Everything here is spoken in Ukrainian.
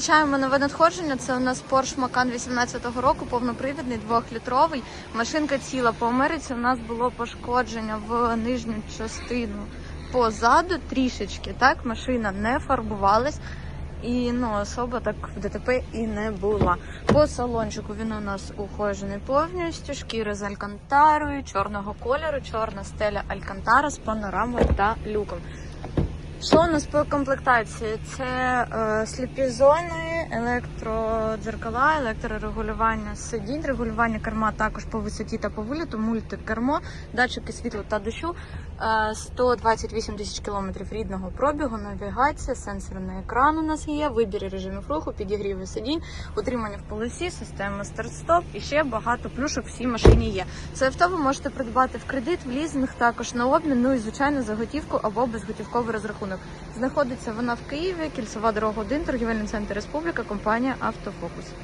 Зустрічаємо нове надходження. Це у нас Porsche Macan 18-го року, повнопривідний, двохлітровий. Машинка ціла по Америці. У нас було пошкодження в нижню частину позаду трішечки. Так, машина не фарбувалась. І ну, особа так в ДТП і не була. По салончику він у нас ухожений повністю, шкіра з алькантарою, чорного кольору, чорна стеля алькантара з панорамою та люком. Що у нас по комплектації? Це е, сліпі зони, електродзеркала, електрорегулювання сидінь, регулювання керма також по висоті та по виліту, мультикермо, датчики світла та дощу, е, 128 тисяч кілометрів рідного пробігу, навігація, сенсорний екран у нас є, вибір режимів руху, підігріви сидінь, утримання в полосі, система старт-стоп і ще багато плюшок в цій машині є. Це авто ви можете придбати в кредит, в лізинг, також на обмін, ну і звичайно за готівку або безготівковий розрахунок. Знаходиться вона в Києві, кільцева дорога 1, торгівельний центр Республіка, компанія Автофокус.